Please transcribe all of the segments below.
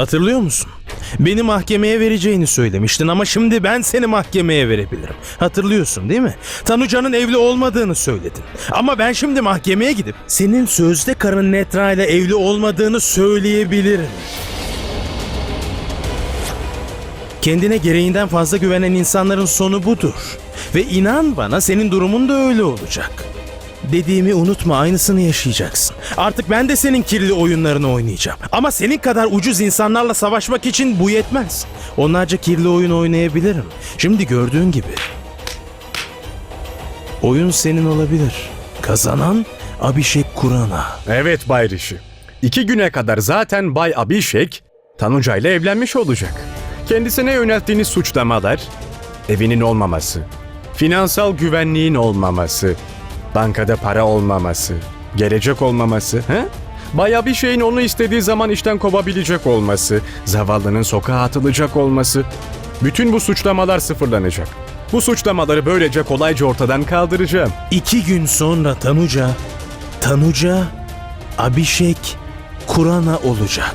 Hatırlıyor musun? Beni mahkemeye vereceğini söylemiştin ama şimdi ben seni mahkemeye verebilirim. Hatırlıyorsun değil mi? Tanuca'nın evli olmadığını söyledin. Ama ben şimdi mahkemeye gidip senin sözde karın Netra ile evli olmadığını söyleyebilirim. Kendine gereğinden fazla güvenen insanların sonu budur. Ve inan bana senin durumun da öyle olacak. Dediğimi unutma aynısını yaşayacaksın. Artık ben de senin kirli oyunlarını oynayacağım. Ama senin kadar ucuz insanlarla savaşmak için bu yetmez. Onlarca kirli oyun oynayabilirim. Şimdi gördüğün gibi. Oyun senin olabilir. Kazanan Abhishek Kurana. Evet Bay Rishi. İki güne kadar zaten Bay Abhishek Tanuca ile evlenmiş olacak. Kendisine yönelttiğiniz suçlamalar, evinin olmaması, finansal güvenliğin olmaması, bankada para olmaması, gelecek olmaması, he? Bay Abhishek'in onu istediği zaman işten kovabilecek olması, zavallının sokağa atılacak olması, bütün bu suçlamalar sıfırlanacak. Bu suçlamaları böylece kolayca ortadan kaldıracağım. İki gün sonra Tanuca, Tanuca, Abhishek, Kurana olacak.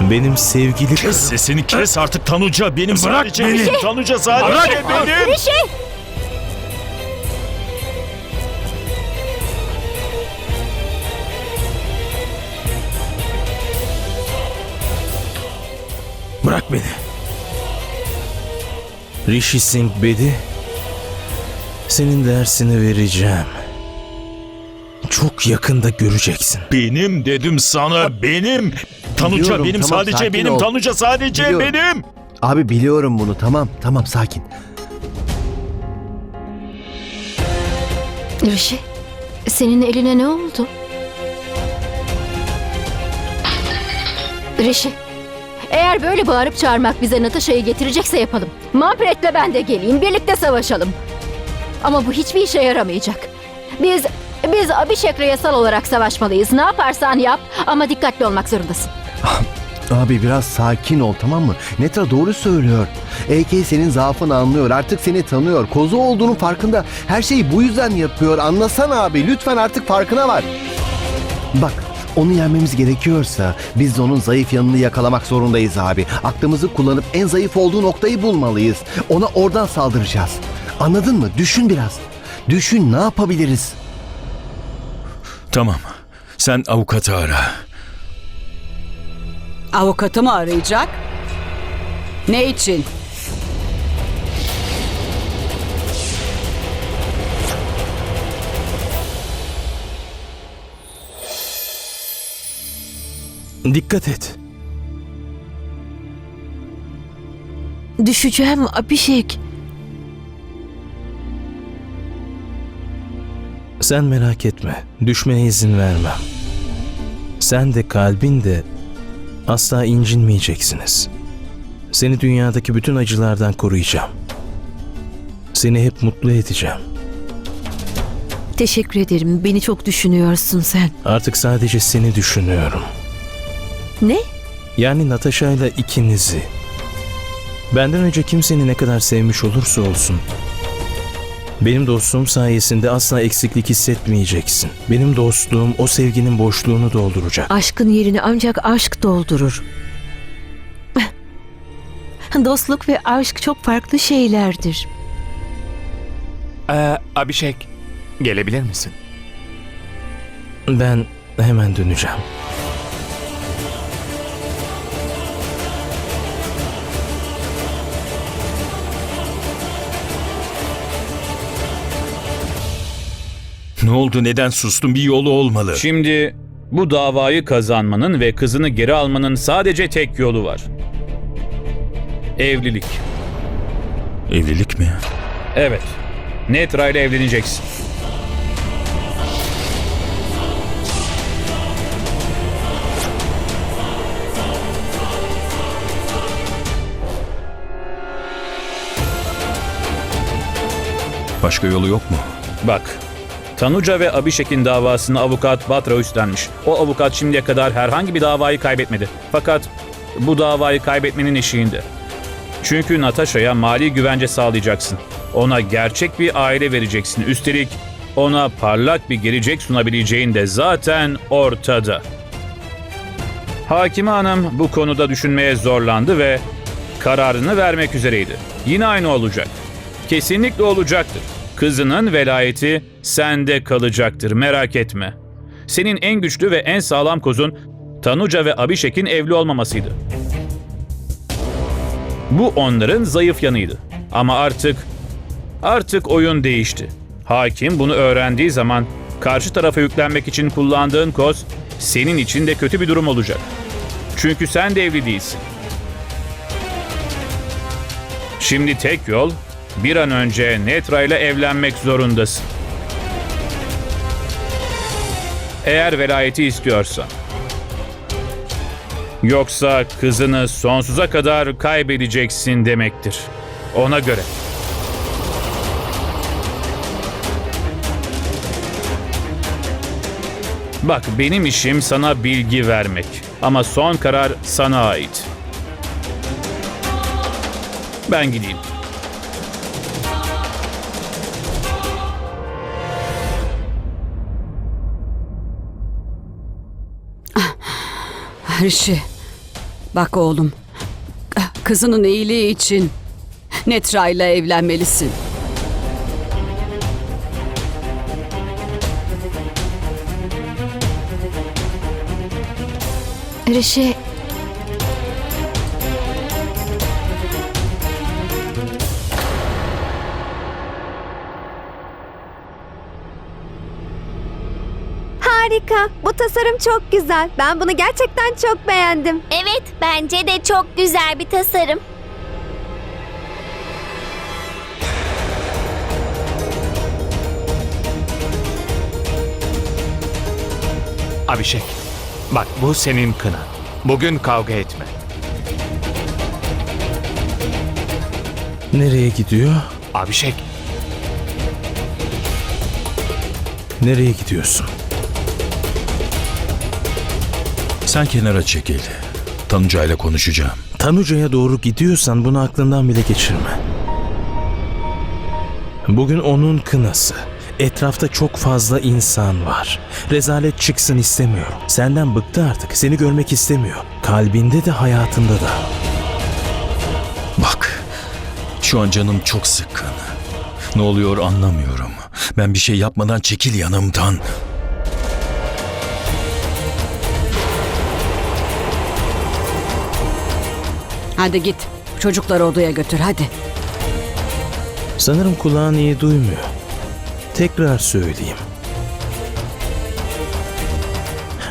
Benim sevgili Kes sesini kes artık Tanuca benim Bırak sadece beni. Tanuca sadece benim. Rişi! Bırak beni. Rishi Singh Bedi, senin dersini vereceğim. Çok yakında göreceksin. Benim dedim sana benim. Tanuca Biliyorum, benim tamam, sadece sakin benim. ol. Tanuca sadece Biliyorum. benim. Abi biliyorum bunu tamam tamam sakin. Rişi, senin eline ne oldu? Rişi, eğer böyle bağırıp çağırmak bize Natasha'yı getirecekse yapalım. Manfred'le ben de geleyim, birlikte savaşalım. Ama bu hiçbir işe yaramayacak. Biz, biz Abhishek'le yasal olarak savaşmalıyız. Ne yaparsan yap ama dikkatli olmak zorundasın. Abi biraz sakin ol tamam mı? Netra doğru söylüyor. AK senin zaafını anlıyor artık seni tanıyor. Kozu olduğunun farkında. Her şeyi bu yüzden yapıyor. Anlasana abi lütfen artık farkına var. Bak onu yenmemiz gerekiyorsa biz de onun zayıf yanını yakalamak zorundayız abi. Aklımızı kullanıp en zayıf olduğu noktayı bulmalıyız. Ona oradan saldıracağız. Anladın mı? Düşün biraz. Düşün ne yapabiliriz? Tamam. Sen avukatı ara. Avukatı mı arayacak? Ne için? Dikkat et. Düşeceğim Abişek. Sen merak etme. Düşmeye izin vermem. Sen de kalbin de asla incinmeyeceksiniz. Seni dünyadaki bütün acılardan koruyacağım. Seni hep mutlu edeceğim. Teşekkür ederim. Beni çok düşünüyorsun sen. Artık sadece seni düşünüyorum. Ne? Yani Natasha ile ikinizi. Benden önce kimseni ne kadar sevmiş olursa olsun. Benim dostluğum sayesinde asla eksiklik hissetmeyeceksin. Benim dostluğum o sevginin boşluğunu dolduracak. Aşkın yerini ancak aşk doldurur. Dostluk ve aşk çok farklı şeylerdir. Ee, Abişek, gelebilir misin? Ben hemen döneceğim. Ne oldu neden sustun bir yolu olmalı. Şimdi bu davayı kazanmanın ve kızını geri almanın sadece tek yolu var. Evlilik. Evlilik mi? Evet. Netra ile evleneceksin. Başka yolu yok mu? Bak. Tanuca ve Abhishek'in davasını avukat Batra üstlenmiş. O avukat şimdiye kadar herhangi bir davayı kaybetmedi. Fakat bu davayı kaybetmenin eşiğinde. Çünkü Natasha'ya mali güvence sağlayacaksın. Ona gerçek bir aile vereceksin. Üstelik ona parlak bir gelecek sunabileceğin de zaten ortada. Hakime Hanım bu konuda düşünmeye zorlandı ve kararını vermek üzereydi. Yine aynı olacak. Kesinlikle olacaktır. Kızının velayeti sende kalacaktır merak etme. Senin en güçlü ve en sağlam kozun Tanuca ve Abişek'in evli olmamasıydı. Bu onların zayıf yanıydı. Ama artık artık oyun değişti. Hakim bunu öğrendiği zaman karşı tarafa yüklenmek için kullandığın koz senin için de kötü bir durum olacak. Çünkü sen de evli değilsin. Şimdi tek yol bir an önce Netra ile evlenmek zorundasın. Eğer velayeti istiyorsan. Yoksa kızını sonsuza kadar kaybedeceksin demektir. Ona göre. Bak benim işim sana bilgi vermek. Ama son karar sana ait. Ben gideyim. Rişi, bak oğlum. Kızının iyiliği için Netra ile evlenmelisin. Rişi... Harika. Bu tasarım çok güzel. Ben bunu gerçekten çok beğendim. Evet, bence de çok güzel bir tasarım. Abişek, bak bu senin kınan. Bugün kavga etme. Nereye gidiyor? Abişek, Nereye gidiyorsun? Sen kenara çekil. Tanuca ile konuşacağım. Tanuca'ya doğru gidiyorsan bunu aklından bile geçirme. Bugün onun kınası. Etrafta çok fazla insan var. Rezalet çıksın istemiyorum. Senden bıktı artık. Seni görmek istemiyor. Kalbinde de hayatında da. Bak, şu an canım çok sıkkın. Ne oluyor anlamıyorum. Ben bir şey yapmadan çekil yanımdan. Hadi git. Çocukları odaya götür hadi. Sanırım kulağın iyi duymuyor. Tekrar söyleyeyim.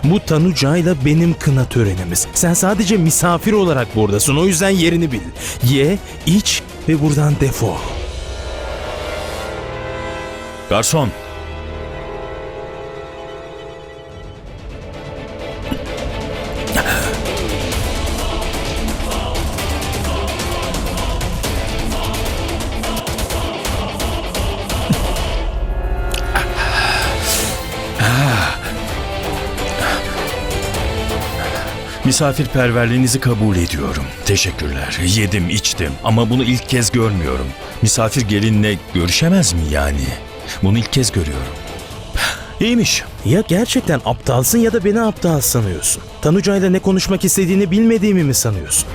Bu Tanuca'yla benim kına törenimiz. Sen sadece misafir olarak buradasın. O yüzden yerini bil. Ye, iç ve buradan defol. Garson, Misafirperverliğinizi kabul ediyorum. Teşekkürler. Yedim, içtim ama bunu ilk kez görmüyorum. Misafir gelinle görüşemez mi yani? Bunu ilk kez görüyorum. İyiymiş. Ya gerçekten aptalsın ya da beni aptal sanıyorsun. Tanuca'yla ne konuşmak istediğini bilmediğimi mi sanıyorsun?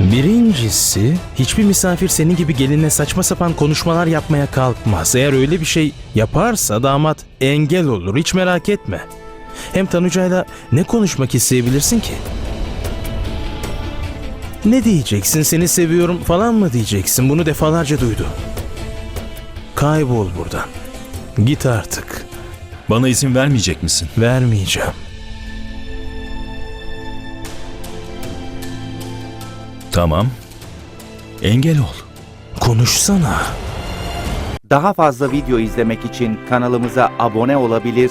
Birincisi, hiçbir misafir senin gibi gelinle saçma sapan konuşmalar yapmaya kalkmaz. Eğer öyle bir şey yaparsa damat engel olur, hiç merak etme. Hem Tanuca'yla ne konuşmak isteyebilirsin ki? Ne diyeceksin, seni seviyorum falan mı diyeceksin? Bunu defalarca duydum. Kaybol buradan. Git artık. Bana izin vermeyecek misin? Vermeyeceğim. Tamam. Engel ol. Konuşsana. Daha fazla video izlemek için kanalımıza abone olabilir,